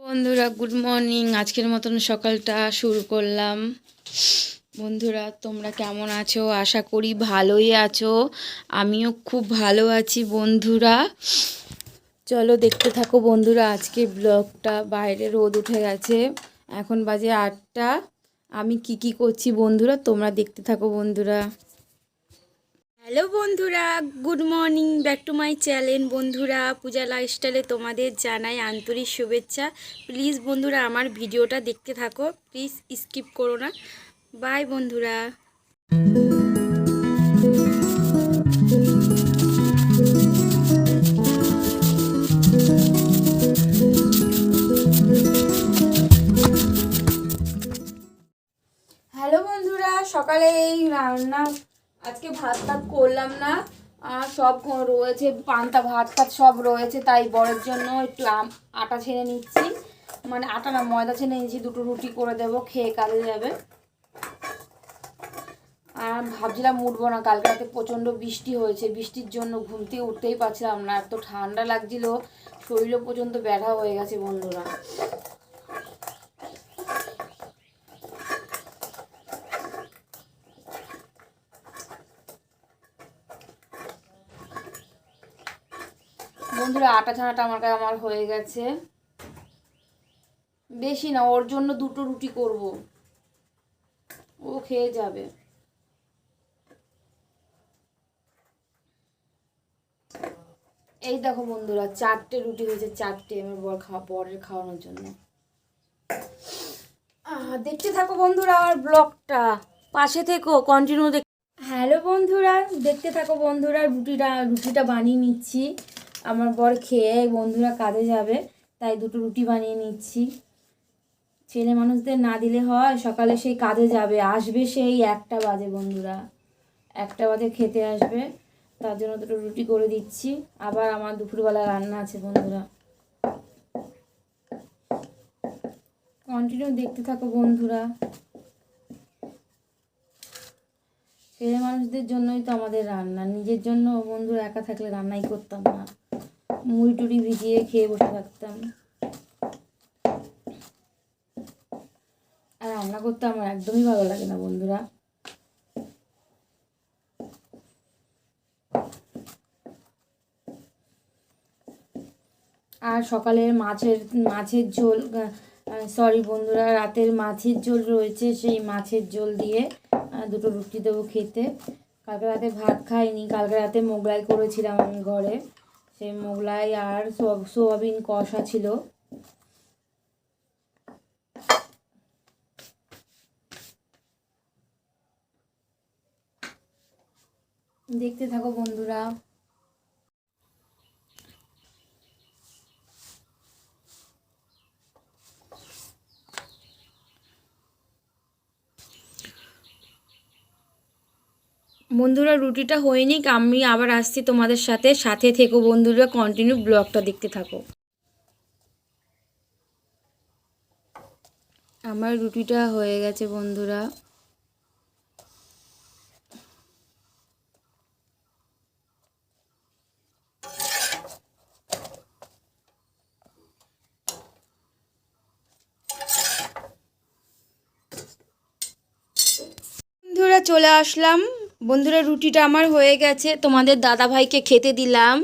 বন্ধুরা good morning আজকের মতন সকালটা শুরু করলাম। বন্ধুরা, তোমরা কেমন আছো? আশা করি ভালোই আছো। আমিও খুব ভালো আছি বন্ধুরা। চলো দেখতে থাকো বন্ধুরা, আজকে ব্লগটা বাইরে রোদ উঠে গেছে। এখন বাজে আটটা। আমি কি কি করছি বন্ধুরা, তোমরা দেখতে থাকো বন্ধুরা। হ্যালো বন্ধুরা, good morning, back to my channel. বন্ধুরা, পূজা লাইফস্টাইলে তোমাদের জানাই আন্তরিক শুভেচ্ছা। প্লিজ বন্ধুরা, আমার ভিডিওটা দেখতে থাকো। প্লিজ স্কিপ করো না। বাই বন্ধুরা। হ্যালো বন্ধুরা, সকালে এই রান্না আজকে ভাত টাত করলাম না। সব রয়েছে, পান্তা, ভাত টাত সব রয়েছে, তাই বরের জন্য একটু আটা ছেড়ে নিচ্ছি। মানে আটা না, ময়দা ছেড়ে নিচ্ছি দুটো রুটি করে দেবো, খেয়ে কাজে যাবে। আর ভাবছিলাম উঠবো না, কালকে রাতে প্রচণ্ড বৃষ্টি হয়েছে, বৃষ্টির জন্য ঘুম থেকে উঠতেই পারছিলাম না, এত ঠান্ডা লাগছিল, শরীরও পর্যন্ত ব্যথা হয়ে গেছে বন্ধুরা। বন্ধুরা আটা ছানাটা আমার কাছে আমার হয়ে গেছে। বেশি না, ওর জন্য দুটো রুটি করব। ও খেয়ে যাবে। এই দেখো বন্ধুরা, চারটে রুটি হয়েছে, চারটে আমার বর খাওয়া, বরের খাওয়ানোর জন্য। দেখতে থাকো বন্ধুরা আমার ব্লগটা। পাশে থেকো কন্টিনিউ দেখ হ্যালো বন্ধুরা, দেখতে থাকো বন্ধুরা, রুটিটা রুটিটা বানিয়ে নিচ্ছি। আমার বর খেয়ে বন্ধুরা কাজে যাবে, তাই দুটো রুটি বানিয়ে নিচ্ছি। ছেলে মানুষদের না দিলে হয়, সকালে সেই কাজে যাবে। আসবে সেই একটা বাজে বন্ধুরা। একটা বাজে খেতে আসবে, তার জন্য দুটো রুটি করে দিচ্ছি। আবার আমার দুপুরবেলা রান্না আছে বন্ধুরা। কন্টিনিউ দেখতে থাকো বন্ধুরা। ছেলে মানুষদের জন্যই তো আমাদের রান্না। নিজের জন্য বন্ধুরা একা থাকলে রান্নাই করতাম না। মুড়ি টুড়ি ভিজিয়ে খেয়ে বসে থাকতাম। আর রান্না করতে আমার একদমই ভালো লাগে না, বন্ধুরা। আর সকালের মাছের মাছের ঝোল সরি বন্ধুরা, রাতের মাছের ঝোল রয়েছে সেই মাছের ঝোল দিয়ে দুটো রুটি দেবো খেতে। কালকে রাতে ভাত খাইনি, কালকে রাতে মোগলাই করেছিলাম আমি ঘরে। সেই মোগলাই আর সোয়া- সোয়াবিন কষা ছিল। দেখতে থাকো বন্ধুরা। বন্ধুরা, রুটিটা হয়নি আমি আবার আসছি তোমাদের সাথে। সাথে থেকো বন্ধুরা কন্টিনিউ ব্লগটা দেখতে থাকো। আমার রুটিটা হয়ে গেছে বন্ধুরা। বন্ধুরা, চলে আসলাম। বন্ধুরা, রুটিটা আমার হয়ে গেছে। তোমাদের দাদা ভাইকে খেতে দিলাম।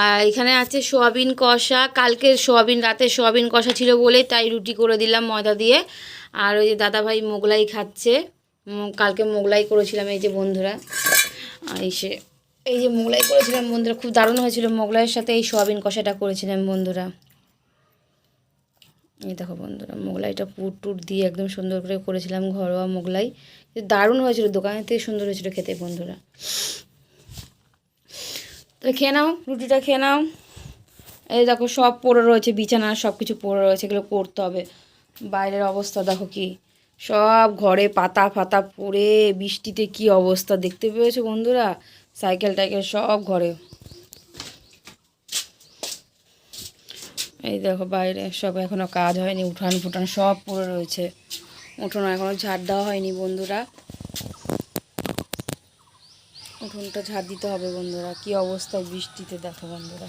আর এখানে আছে সোয়াবিন কষা। কালকে সোয়াবিন, রাতে সোয়াবিন কষা ছিল বলে তাই রুটি করে দিলাম ময়দা দিয়ে। আর ওই যে দাদা ভাই মোগলাই খাচ্ছে। কালকে মোগলাই করেছিলাম এই যে বন্ধুরা। আর এই সে এই যে মোগলাই করেছিলাম বন্ধুরা, খুব দারুণ হয়েছিল। মোগলাইয়ের সাথে এই সোয়াবিন কষাটা করেছিলাম বন্ধুরা। এই দেখো বন্ধুরা, মোগলাইটা পুর টুর দিয়ে একদম সুন্দর করে করেছিলাম ঘরোয়া মোগলাই। দারুণ হয়েছিল, দোকানের থেকে সুন্দর হয়েছিল খেতে বন্ধুরা। তো খেয়ে নাও, রুটিটা খেয়ে নাও। এই দেখো সব পড়ে রয়েছে, বিছানা সব কিছু পড়ে রয়েছে, এগুলো করতে হবে। বাইরের অবস্থা দেখো কি, সব ঘরে পাতা ফাতা পড়ে, বৃষ্টিতে কি অবস্থা দেখতে পেয়েছ বন্ধুরা? সাইকেল টাইকেল সব ঘরে। এই দেখো বাইরে সব, এখনও কাজ হয়নি উঠান ফুটান সব পড়ে রয়েছে। উঠোন এখনও ঝাড় দেওয়া হয়নি বন্ধুরা। উঠোনটা ঝাড় দিতে হবে বন্ধুরা। কি অবস্থা বৃষ্টিতে দেখো বন্ধুরা।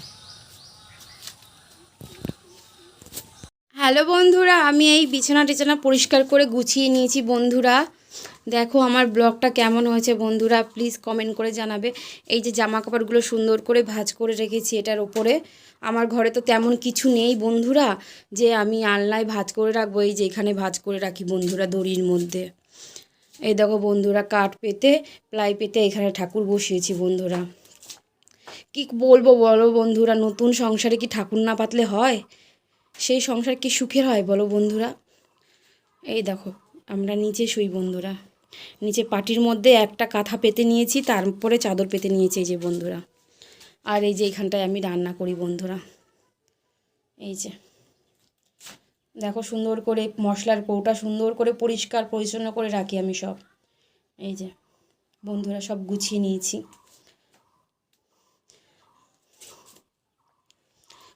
হ্যালো বন্ধুরা, আমি এই বিছানা টিছানা পরিষ্কার করে গুছিয়ে নিয়েছি বন্ধুরা। দেখো আমার ব্লগটা কেমন হয়েছে বন্ধুরা প্লিজ কমেন্ট করে জানাবে। এই যে জামা কাপড়গুলো সুন্দর করে ভাজ করে রেখেছি এটার ওপরে। আমার ঘরে তো তেমন কিছু নেই বন্ধুরা, যে আমি আলনায় ভাজ করে রাখব, এই যে এখানে ভাজ করে রাখি বন্ধুরা দড়ির মধ্যে। এই দেখো বন্ধুরা, কাঠ পেতে, প্লাই পেতে এখানে ঠাকুর বসিয়েছি বন্ধুরা। কি বলব বলো বন্ধুরা, নতুন সংসারে কি ঠাকুর না পাতলে হয়? সেই সংসার কি সুখের হয় বলো বন্ধুরা? এই দেখো, আমরা নিচে শুই বন্ধুরা। নিচে পাটির মধ্যে একটা কাঁথা পেতে নিয়েছি, তারপরে চাদর পেতে নিয়েছি এই যে বন্ধুরা। আর এই যে এখানটায় আমি রান্না করি বন্ধুরা। এই যে। দেখো সুন্দর করে মশলার কৌটা সুন্দর করে পরিষ্কার পরিচ্ছন্ন করে রাখি আমি সব। এই যে বন্ধুরা সব গুছিয়ে নিয়েছি।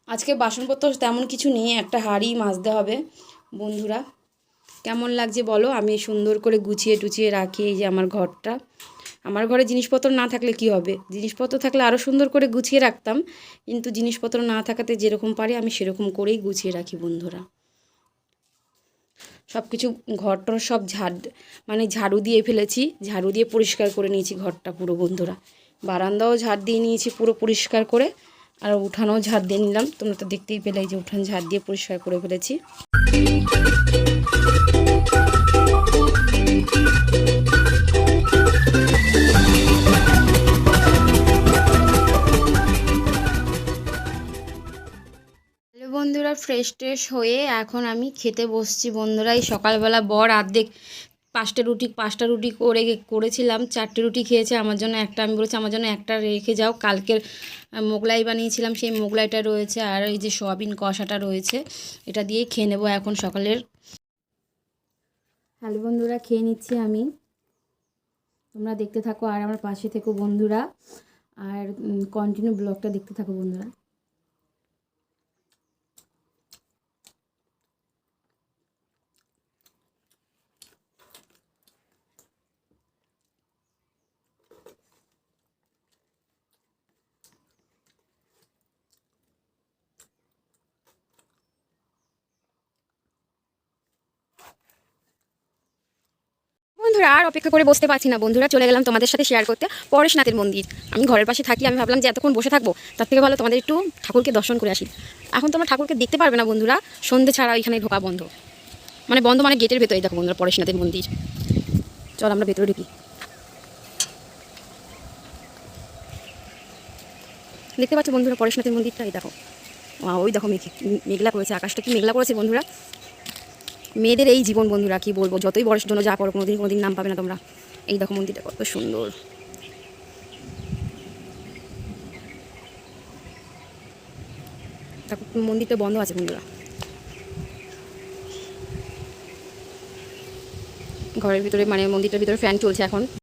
আজকে বাসনপত্র তেমন কিছু নেই, একটা হাঁড়ি মাজতে হবে বন্ধুরা। কেমন লাগছে বলো? আমি সুন্দর করে গুছিয়ে টুচিয়ে রাখি এই যে আমার ঘরটা। আমার ঘরে জিনিসপত্র না থাকলে কি হবে? জিনিসপত্র থাকলে আরও সুন্দর করে গুছিয়ে রাখতাম, কিন্তু জিনিসপত্র না থাকাতে যেরকম পারি আমি সেরকম করেই গুছিয়ে রাখি বন্ধুরা। সব কিছু ঘরটর সব ঝাড় মানে ঝাড়ু দিয়ে ফেলেছি, ঝাড়ু দিয়ে পরিষ্কার করে নিয়েছি ঘরটা পুরো বন্ধুরা। বারান্দাও ঝাড় দিয়ে নিয়েছি পুরো পরিষ্কার করে, আর উঠানেও ঝাড় দিয়ে নিলাম। তোমরা তো দেখতেই পেলে যে উঠান ঝাড় দিয়ে পরিষ্কার করে ফেলেছি। বন্ধুরা ফ্রেশ ট্রেশ হয়ে এখন আমি খেতে বসছি। বন্ধুরা এই সকালবেলা বর আর্ধেক পাঁচটা রুটি পাঁচটা রুটি করে করেছিলাম, চারটে রুটি খেয়েছে, আমার জন্য একটা, আমি বলেছি আমার জন্য একটা রেখে যাও, কালকের মোগলাই বানিয়েছিলাম, সেই মোগলাইটা রয়েছে, আর এই যে সোয়াবিন কষাটা রয়েছে, এটা দিয়ে খেয়ে নেব এখন সকালের। হ্যালো বন্ধুরা, খেয়ে নিচ্ছি আমি। তোমরা দেখতে থাকো, আর আমার পাশে থেকো বন্ধুরা, আর কন্টিনিউ ব্লগটা দেখতে থাকো বন্ধুরা। বন্ধুরা, আর অপেক্ষা করে বসতে পারছি না। বন্ধুরা, চলে গেলাম তোমাদের সাথে শেয়ার করতে। পরেশনাথের মন্দির। আমি ঘরের পাশে থাকি, আমি ভাবলাম যে এতক্ষণ বসে থাকব, তার থেকে ভালো তোমাদের একটু ঠাকুরকে দর্শন করে আসি। এখন তোমরা ঠাকুরকে দেখতে পারবে না, বন্ধুরা। সন্ধে ছাড়া এখানে ঢোকা বন্ধ। মানে বন্ধ মানে গেটের ভেতরে দেখো বন্ধুরা পরেশনাথের মন্দির। চল আমরা ভেতরে ঢুকি। দেখতে পাচ্ছ বন্ধুরা পরেশনাথের মন্দিরটা এই দেখো। ওই দেখো মেঘ মেঘলা করেছে, আকাশটা কি মেঘলা করেছে বন্ধুরা। মেয়েদের এই জীবন বন্ধুরা, কি বলব? যতই বয়সের জন্য যা করো, কোনোদিন কোনোদিন নাম পাবে না তোমরা। এই দেখো মন্দিরটা কত সুন্দর। মন্দিরটা বন্ধ আছে বন্ধুরা। ঘরের ভিতরে মানে মন্দিরটার ভিতরে ফ্যান চলছে এখন।